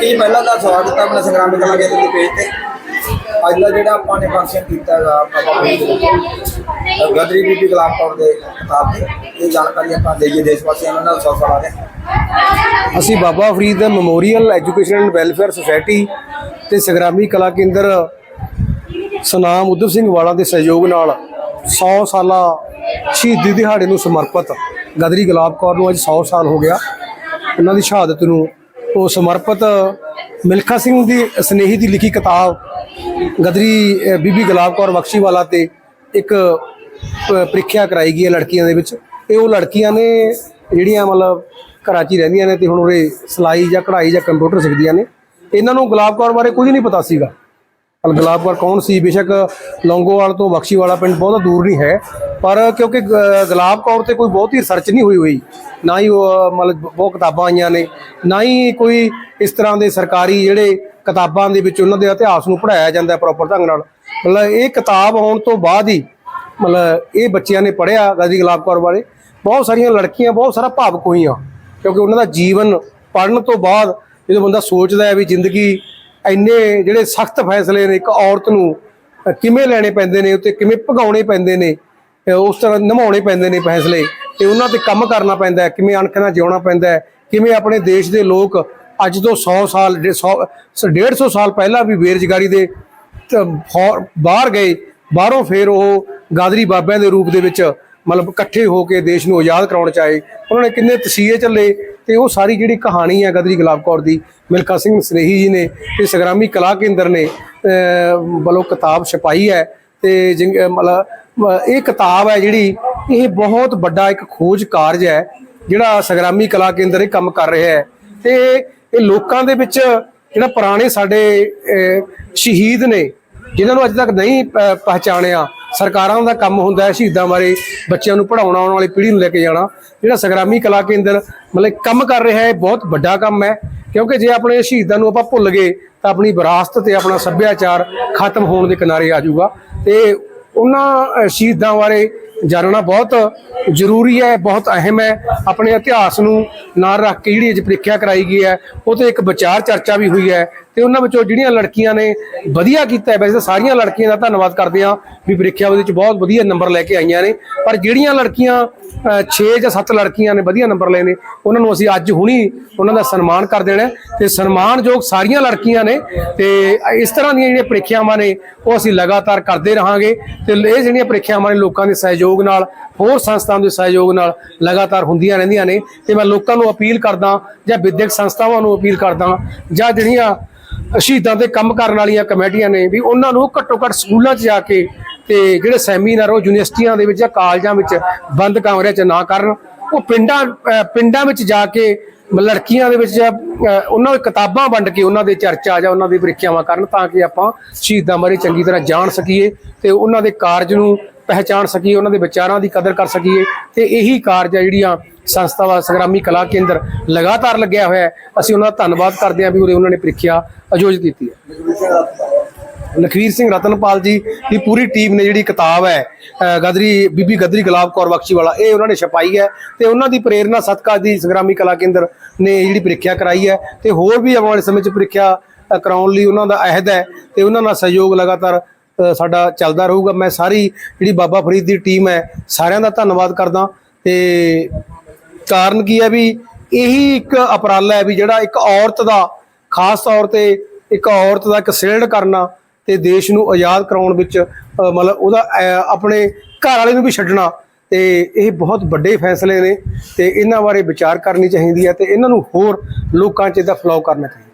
ਜੀ ਪਹਿਲਾਂ ਤਾਂ ਸਵਾਗਤ ਹੈ, ਆਪਣਾ ਸੰਗਰਾਮੀ ਕਲਾ ਕੇਂਦਰ ਦੇ ਪੇਜ ਤੇ। ਅੱਜ ਦਾ ਜਿਹੜਾ ਆਪਾਂ ਨੇ ਫੰਕਸ਼ਨ ਕੀਤਾ ਹੈਗਾ ਗਦਰੀ ਬੀਬੀ ਗੁਲਾਮ ਕੌਰ ਦੇ ਕਿਤਾਬ ਤੇ। ਇਹ ਜਾਣਕਾਰੀ ਆਪਾਂ ਦੇਈਏ ਦੇਸ਼ ਵਾਸੀਆਂ ਨੂੰ ਨਾਲ ਸੌ ਸਾਲਾਂ ਦੇ ਅਸੀਂ Baba Farid memorial education and welfare society ਤੇ ਸੰਗਰਾਮੀ ਕਲਾ ਕੇਂਦਰ ਸਨਾਮ ਉਦਮ ਸਿੰਘ ਵਾਲਾ ਦੇ ਸਹਿਯੋਗ ਨਾਲ 100 ਸਾਲਾ ਸ਼ਹੀਦੀ ਦਿਹਾੜੇ ਨੂੰ ਸਮਰਪਿਤ ਗਦਰੀ ਗੁਲਾਬ ਕੌਰ ਨੂੰ ਅੱਜ 100 ਸਾਲ ਹੋ ਗਿਆ। ਉਹਨਾਂ ਦੀ ਸ਼ਹਾਦਤ ਨੂੰ ਉਹ ਸਮਰਪਿਤ ਮਿਲਖਾ ਸਿੰਘ ਦੀ ਸਨੇਹੀ ਦੀ ਲਿਖੀ ਕਿਤਾਬ ਗਦਰੀ ਬੀਬੀ ਗੁਲਾਬ ਕੌਰ ਬਖਸ਼ੀਵਾਲਾ ਤੇ ਇੱਕ ਪ੍ਰੀਖਿਆ ਕਰਾਈ ਗਈ ਹੈ ਲੜਕੀਆਂ ਦੇ ਵਿੱਚ। ਇਹ ਉਹ ਲੜਕੀਆਂ ਨੇ ਜਿਹੜੀਆਂ ਮਤਲਬ ਘਰਾਂ 'ਚ ਹੀ ਰਹਿੰਦੀਆਂ ਨੇ ਤੇ ਹੁਣ ਉਰੇ ਸਿਲਾਈ ਜਾਂ ਕਢਾਈ ਜਾਂ ਕੰਪਿਊਟਰ ਸਿੱਖਦੀਆਂ ਨੇ। ਇਹਨਾਂ ਨੂੰ ਗੁਲਾਬ ਕੌਰ ਬਾਰੇ ਕੁਝ ਨਹੀਂ ਪਤਾ ਸੀਗਾ। ਪਰ ਗੁਲਾਬ ਕੌਰ ਕੌਣ ਸੀ? ਬੇਸ਼ੱਕ ਲੌਂਗੋਵਾਲ ਤੋਂ ਬਖਸ਼ੀਵਾਲਾ ਪਿੰਡ ਬਹੁਤ ਦੂਰ ਨਹੀਂ ਹੈ, ਪਰ ਕਿਉਂਕਿ ਗ- ਗੁਲਾਬ ਕੌਰ ਤੇ ਕੋਈ ਬਹੁਤ ਹੀ ਰਿਸਰਚ ਨਹੀਂ ਹੋਈ ਹੋਈ। ਨਾ ਹੀ ਉਹ, ਮਤਲਬ ਬਹੁਤ ਕਿਤਾਬਾਂ ਆਈਆਂ ਨੇ, ਨਾ ਹੀ ਕੋਈ ਇਸ ਤਰ੍ਹਾਂ ਦੇ ਸਰਕਾਰੀ ਜਿਹੜੇ ਕਿਤਾਬਾਂ ਦੇ ਵਿੱਚ ਉਹਨਾਂ ਦੇ ਇਤਿਹਾਸ ਨੂੰ ਪੜ੍ਹਾਇਆ ਜਾਂਦਾ ਪ੍ਰੋਪਰ ਢੰਗ ਨਾਲ। ਮਤਲਬ ਇਹ ਕਿਤਾਬ ਆਉਣ ਤੋਂ ਬਾਅਦ ਹੀ, ਮਤਲਬ ਇਹ ਬੱਚਿਆਂ ਨੇ ਪੜ੍ਹਿਆ ਗਾਜ਼ੀ ਗੁਲਾਬ ਕੌਰ ਬਾਰੇ। ਬਹੁਤ ਸਾਰੀਆਂ ਲੜਕੀਆਂ, ਬਹੁਤ ਸਾਰਾ ਭਾਵਕ ਹੋਈਆਂ, ਕਿਉਂਕਿ ਉਹਨਾਂ ਦਾ ਜੀਵਨ ਪੜ੍ਹਨ ਤੋਂ ਬਾਅਦ ਜਦੋਂ ਬੰਦਾ ਸੋਚਦਾ ਹੈ ਵੀ ਜ਼ਿੰਦਗੀ ਇੰਨੇ ਜਿਹੜੇ ਸਖਤ ਫੈਸਲੇ ਨੇ, ਇੱਕ ਔਰਤ ਨੂੰ ਕਿਵੇਂ ਲੈਣੇ ਪੈਂਦੇ ਨੇ, ਉੱਤੇ ਕਿਵੇਂ ਭਗਾਉਣੇ ਪੈਂਦੇ ਨੇ ਉਸ ਤਰ੍ਹਾਂ ਨਿਭਾਉਣੇ ਪੈਂਦੇ ਨੇ ਫੈਸਲੇ, ਤੇ ਉਹਨਾਂ ਤੇ ਕੰਮ ਕਰਨਾ ਪੈਂਦਾ ਕਿਵੇਂ ਅਣਖ ਨਾਲ ਜਿਉਣਾ ਪੈਂਦਾ ਕਿਵੇਂ ਆਪਣੇ ਦੇਸ਼ ਦੇ ਲੋਕ ਅੱਜ ਤੋਂ 100 ਸਾਲ 150 ਸਾਲ ਪਹਿਲਾਂ ਵੀ ਬੇਰੁਜ਼ਗਾਰੀ ਦੇ ਤੇ ਬਾਹਰ ਗਏ, ਬਾਹਰੋਂ ਫਿਰ ਉਹ ਗਾਦਰੀ ਬਾਬਿਆਂ ਦੇ ਰੂਪ ਦੇ ਵਿੱਚ ਮਤਲਬ ਇਕੱਠੇ ਹੋ ਕੇ ਦੇਸ਼ ਨੂੰ ਆਜ਼ਾਦ ਕਰਾਉਣ ਚ ਆਏ। ਉਹਨਾਂ ਨੇ ਕਿੰਨੇ ਤਸੀਹੇ ਚੱਲੇ ਤੇ ਉਹ ਸਾਰੀ ਜਿਹੜੀ ਕਹਾਣੀ ਹੈ ਗਦਰੀ ਗੁਲਾਬ ਕੌਰ ਦੀ, ਮਿਲਖਾ ਸਿੰਘ ਸਨੇਹੀ ਜੀ ਨੇ ਤੇ ਸੰਗਰਾਮੀ ਕਲਾ ਕੇਂਦਰ ਨੇ ਵੱਲੋਂ ਕਿਤਾਬ ਛਪਾਈ ਹੈ ਤੇ ਜਿੰਗ- ਮਤਲਬ ਇਹ ਕਿਤਾਬ ਹੈ ਜਿਹੜੀ ਇਹ ਬਹੁਤ ਵੱਡਾ ਇੱਕ ਖੋਜ ਕਾਰਜ ਹੈ ਜਿਹੜਾ ਸੰਗਰਾਮੀ ਕਲਾ ਕੇਂਦਰ ਇਹ ਕੰਮ ਕਰ ਰਿਹਾ ਹੈ ਤੇ ਇਹ ਲੋਕਾਂ ਦੇ ਵਿੱਚ ਜਿਹੜਾ ਪੁਰਾਣੇ ਸਾਡੇ ਸ਼ਹੀਦ ਨੇ ਜਿਨ੍ਹਾਂ ਨੂੰ ਅੱਜ ਤੱਕ ਨਹੀਂ ਪ- ਸਰਕਾਰਾਂ ਦਾ ਕੰਮ ਹੁੰਦਾ ਹੈ ਸ਼ਹੀਦਾਂ ਬਾਰੇ, ਬੱਚਿਆਂ ਨੂੰ ਪੜਾਉਣਾ ਆਉਣ ਵਾਲੀ ਪੀੜ੍ਹੀ ਨੂੰ ਲੈ ਕੇ ਜਾਣਾ, ਜਿਹੜਾ ਸੰਗਰਾਮੀ ਕਲਾ ਕੇਂਦਰ ਮਤਲਬ ਕੰਮ ਕਰ ਰਿਹਾ ਹੈ ਬਹੁਤ ਵੱਡਾ ਕੰਮ ਹੈ, ਕਿਉਂਕਿ ਜੇ ਆਪਣੇ ਸ਼ਹੀਦਾਂ ਨੂੰ ਆਪਾਂ ਭੁੱਲ ਗਏ, ਤਾਂ ਆਪਣੀ ਵਿਰਾਸਤ ਤੇ ਆਪਣਾ ਸੱਭਿਆਚਾਰ ਖਤਮ ਹੋਣ ਦੇ ਕਿਨਾਰੇ ਆ ਜਾਊਗਾ। ਤੇ ਉਹਨਾਂ ਸ਼ਹੀਦਾਂ ਬਾਰੇ ਜਾਣਨਾ ਬਹੁਤ ਜ਼ਰੂਰੀ ਹੈ, ਬਹੁਤ ਅਹਿਮ ਹੈ। ਆਪਣੇ ਇਤਿਹਾਸ ਨੂੰ ਨਾਲ ਰੱਖ ਕੇ ਜਿਹੜੀ ਅੱਜ ਪ੍ਰੀਖਿਆ ਕਰਾਈ ਗਈ ਹੈ, ਉਹ ਤੇ ਇੱਕ ਵਿਚਾਰ ਚਰਚਾ ਵੀ ਹੋਈ ਹੈ ਤੇ ਉਹਨਾਂ ਵਿੱਚੋਂ ਜਿਹੜੀਆਂ ਲੜਕੀਆਂ ਨੇ ਵਧੀਆ ਕੀਤਾ ਵੈਸੇ ਤਾਂ ਸਾਰੀਆਂ ਲੜਕੀਆਂ ਦਾ ਧੰਨਵਾਦ ਕਰਦੇ ਹਾਂ ਵੀ ਪ੍ਰੀਖਿਆ ਦੇ ਵਿੱਚ ਬਹੁਤ ਵਧੀਆ ਨੰਬਰ ਲੈ ਕੇ ਆਈਆਂ ਨੇ। ਪਰ ਜਿਹੜੀਆਂ ਲੜਕੀਆਂ 6 ਜਾਂ 7 ਲੜਕੀਆਂ ਨੇ ਵਧੀਆ ਨੰਬਰ ਲਏ ਨੇ, ਉਹਨਾਂ ਨੂੰ ਅਸੀਂ ਅੱਜ ਹੁਣੀ ਉਹਨਾਂ ਦਾ ਸਨਮਾਨ ਕਰ ਦੇਣਾ ਹੈ। ਤੇ ਸਨਮਾਨਯੋਗ ਸਾਰੀਆਂ ਲੜਕੀਆਂ ਨੇ ਤੇ ਇਸ ਤਰ੍ਹਾਂ ਦੀਆਂ ਜਿਹੜੀਆਂ ਪ੍ਰੀਖਿਆਵਾਂ ਨੇ, ਉਹ ਅਸੀਂ ਲਗਾਤਾਰ ਕਰਦੇ ਰਹਾਂਗੇ। ਤੇ ਇਹ ਜਿਹੜੀਆਂ ਪ੍ਰੀਖਿਆਵਾਂ ਨੇ ਲੋਕਾਂ ਦੇ ਸਹਿਯੋਗ ਨਾਲ, ਹੋਰ ਸੰਸਥਾਵਾਂ ਦੇ ਸਹਿਯੋਗ ਨਾਲ ਲਗਾਤਾਰ ਹੁੰਦੀਆਂ ਰਹਿੰਦੀਆਂ ਨੇ। ਤੇ ਮੈਂ ਲੋਕਾਂ ਨੂੰ ਅਪੀਲ ਕਰਦਾ ਜਾਂ ਵਿਦਿਅਕ ਸੰਸਥਾਵਾਂ ਨੂੰ ਅਪੀਲ ਕਰਦਾ ਜਾਂ ਜਿਹੜੀਆਂ ਸ਼ਹੀਦਾਂ ਦੇ ਕੰਮ ਕਰਨ ਵਾਲੀਆਂ ਕਮੇਟੀਆਂ ਨੇ ਵੀ ਉਹਨਾਂ ਨੂੰ ਘੱਟੋ ਘੱਟ ਸਕੂਲਾਂ 'ਚ ਜਾ ਕੇ ਤੇ ਜਿਹੜੇ ਸੈਮੀਨਾਰ ਉਹ ਯੂਨੀਵਰਸਿਟੀਆਂ ਦੇ ਵਿੱਚ ਜਾਂ ਕਾਲਜਾਂ ਵਿੱਚ ਬੰਦ ਕਮਰਿਆਂ 'ਚ ਨਾ ਕਰਨ। ਉਹ ਪਿੰਡਾਂ ਪਿੰਡਾਂ ਵਿੱਚ ਜਾ ਕੇ ਲੜਕੀਆਂ ਦੇ ਵਿੱਚ ਅਹ, ਉਹਨਾਂ ਦੀ ਕਿਤਾਬਾਂ ਵੰਡ ਕੇ ਉਹਨਾਂ ਦੇ ਚਰਚਾ ਜਾਂ ਉਹਨਾਂ ਦੀ ਪ੍ਰੀਖਿਆਵਾਂ ਕਰਨ ਤਾਂ ਕਿ ਆਪਾਂ ਸ਼ਹੀਦਾਂ ਬਾਰੇ ਚੰਗੀ ਤਰ੍ਹਾਂ ਜਾਣ ਸਕੀਏ ਤੇ ਉਹਨਾਂ ਦੇ ਕਾਰਜ ਨੂੰ ਪਹਿਚਾਣ ਸਕੀਏ, ਉਹਨਾਂ ਦੇ ਵਿਚਾਰਾਂ ਦੀ ਕਦਰ ਕਰ ਸਕੀਏ ਤੇ ਇਹੀ ਕਾਰਜ ਹੈ ਜਿਹੜੀਆਂ ਸੰਸਥਾਵਾਂ ਸੰਗਰਾਮੀ ਕਲਾ ਕੇਂਦਰ ਲਗਾਤਾਰ ਲੱਗਿਆ ਹੋਇਆ ਹੈ। ਅਸੀਂ ਉਹਨਾਂ ਦਾ ਧੰਨਵਾਦ ਕਰਦੇ ਹਾਂ ਵੀ ਉਰੇ ਉਹਨਾਂ ਨੇ ਪ੍ਰੀਖਿਆ ਆਯੋਜਿਤ ਕੀਤੀ ਹੈ। ਲਖਵੀਰ ਸਿੰਘ ਰਤਨਪਾਲ ਜੀ ਦੀ ਪੂਰੀ ਟੀਮ ਨੇ ਜਿਹੜੀ ਕਿਤਾਬ ਹੈ ਗਦਰੀ, ਬੀਬੀ ਗਦਰੀ ਗੁਲਾਬ ਕੌਰ ਬਖਸ਼ੀ ਵਾਲਾ, ਇਹ ਉਹਨਾਂ ਨੇ ਛਪਾਈ ਹੈ ਤੇ ਉਹਨਾਂ ਦੀ ਪ੍ਰੇਰਣਾ ਸਦਕਾ ਦੀ ਸੰਗਰਾਮੀ ਕਲਾ ਕੇਂਦਰ ਨੇ ਜਿਹੜੀ ਪ੍ਰੀਖਿਆ ਕਰਾਈ ਹੈ ਤੇ ਹੋਰ ਵੀ ਆਉਣ ਵਾਲੇ ਸਮੇਂ 'ਚ ਪ੍ਰੀਖਿਆ ਕਰਾਉਣ ਲਈ ਉਹਨਾਂ ਦਾ ਅਹਿਦ ਹੈ ਤੇ ਉਹਨਾਂ ਨਾਲ ਸਹਿਯੋਗ ਲਗਾਤਾਰ ਸਾਡਾ ਚੱਲਦਾ ਰਹੂਗਾ। ਮੈਂ ਸਾਰੀ ਜਿਹੜੀ ਬਾਬਾ ਫਰੀਦ ਦੀ ਟੀਮ ਹੈ, ਸਾਰਿਆਂ ਦਾ ਧੰਨਵਾਦ ਕਰਦਾ। ਤੇ ਕਾਰਨ ਕੀ ਹੈ ਵੀ ਇਹੀ ਇੱਕ ਅਪਰਾਲਾ ਹੈ ਵੀ ਜਿਹੜਾ ਇੱਕ ਔਰਤ ਦਾ, ਖਾਸ ਤੌਰ ਤੇ ਇੱਕ ਔਰਤ ਦਾ ਇੱਕ ਸਿਲਡ ਕਰਨਾ ਤੇ ਦੇਸ਼ ਨੂੰ ਆਜ਼ਾਦ ਕਰਾਉਣ ਵਿੱਚ ਮਤਲਬ ਉਹਦਾ ਆਪਣੇ ਘਰ ਵਾਲੇ ਨੂੰ ਵੀ ਛੱਡਣਾ। ਤੇ ਇਹ ਬਹੁਤ ਵੱਡੇ ਫੈਸਲੇ ਨੇ ਤੇ ਇਹਨਾਂ ਬਾਰੇ ਵਿਚਾਰ ਕਰਨੀ ਚਾਹੀਦੀ ਹੈ ਤੇ ਇਹਨਾਂ ਨੂੰ ਹੋਰ ਲੋਕਾਂ 'ਚ ਇਹਦਾ ਫਲੋ ਕਰਨਾ ਚਾਹੀਦਾ।